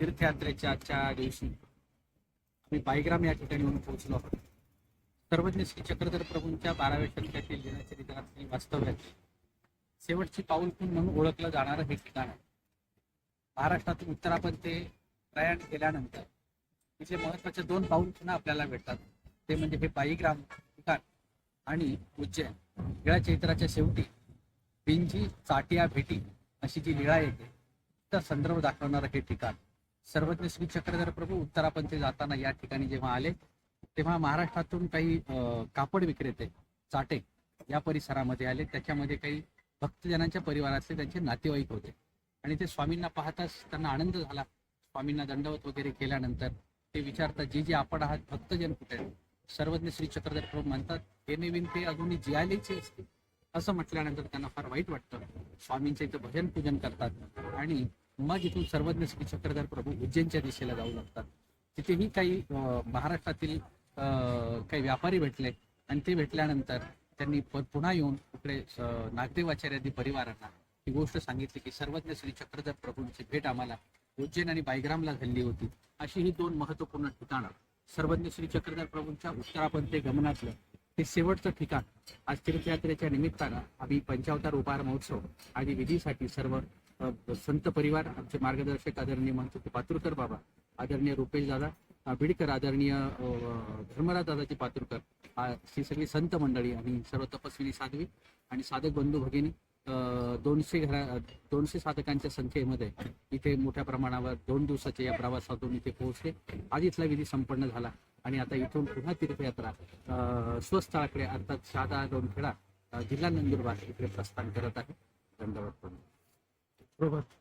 तीर्थयात्रेच्या आजच्या दिवशी आम्ही बायग्राम या ठिकाणी येऊन पोहोचलो आहोत. सर्वज्ञ श्री चक्रधर प्रभूंच्या बाराव्या शतकातील दिनचरित्रातील वास्तव्याची. शेवटची पाऊल खून म्हणून ओळखलं जाणारं हे ठिकाण आहे. महाराष्ट्रातून उत्तरापर्यंत ते प्रयाण केल्यानंतर तिथे महत्त्वाचे दोन पाऊल पुन्हा आपल्याला भेटतात. ते म्हणजे हे बाईग्राम ठिकाण आणि उज्जैन. गेल्या चैत्राच्या शेवटी बिंजी चाटिया भेटी अशी जी लीळा येते तर संदर्भ दाखवणारं हे ठिकाण. सर्वज्ञ श्री चक्रधर प्रभू उत्तरापंथी जाताना या ठिकाणी जेव्हा आले तेव्हा महाराष्ट्रातून काही कापड विक्रेते चाटे या परिसरामध्ये आले. त्याच्यामध्ये काही भक्तजनांच्या परिवारातले त्यांचे नातेवाईक होते. आणि ते स्वामींना पाहताच त्यांना आनंद झाला. स्वामींना दंडवत वगैरे केल्यानंतर ते विचारतात जे जे आपण आहात भक्तजन कुठे सर्वज्ञ श्री चक्रधर प्रभू म्हणतात हे नवीन ते अजूनही जियालेचे असते असं म्हटल्यानंतर त्यांना फार वाईट वाटतं. स्वामींचे इथं भजन पूजन करतात. आणि मग इथून सर्वज्ञ श्री चक्रधर प्रभू उज्जैनच्या दिशेला जाऊ लागतात. तिथेही काही महाराष्ट्रातील काही व्यापारी भेटले आणि ते भेटल्यानंतर त्यांनी पुन्हा येऊन इकडे नागदेवाचार्यादी परिवारांना ही गोष्ट सांगितली की सर्वज्ञ श्री चक्रधर प्रभूंची भेट आम्हाला उज्जैन आणि बायग्रामला झाली होती. अशी ही दोन महत्त्वपूर्ण ठिकाणं. सर्वज्ञ श्री चक्रधर प्रभूंच्या उत्तरापंथी गमनातलं हे शेवटचं ठिकाण. आज तीर्थयात्रेच्या निमित्तानं आम्ही पंचावतार उपहार महोत्सव आणि विधीसाठी सर्व संत परिवार आमचे मार्गदर्शक आदरणीय म्हणतो पातुरकर बाबा आदरणीय रुपेश दादा बिडकर आदरणीय धर्मराज दादाजी पातुरकर ही सगळी संत मंडळी आणि सर्व तपस्विनी साधवी आणि साधक बंधू भगिनी दोनशे घरा दोनशे साधकांच्या संख्येमध्ये इथे मोठ्या प्रमाणावर दोन दिवसाच्या या प्रवासातून इथे पोहोचले. आज इथला विधी संपन्न झाला आणि आता इथून पुन्हा तीर्थयात्रा स्वस्थळाकडे अर्थात शहादा दोनखेडा जिल्हा नंदुरबार इकडे प्रस्थान करत आहे. धन्यवाद. Роберт.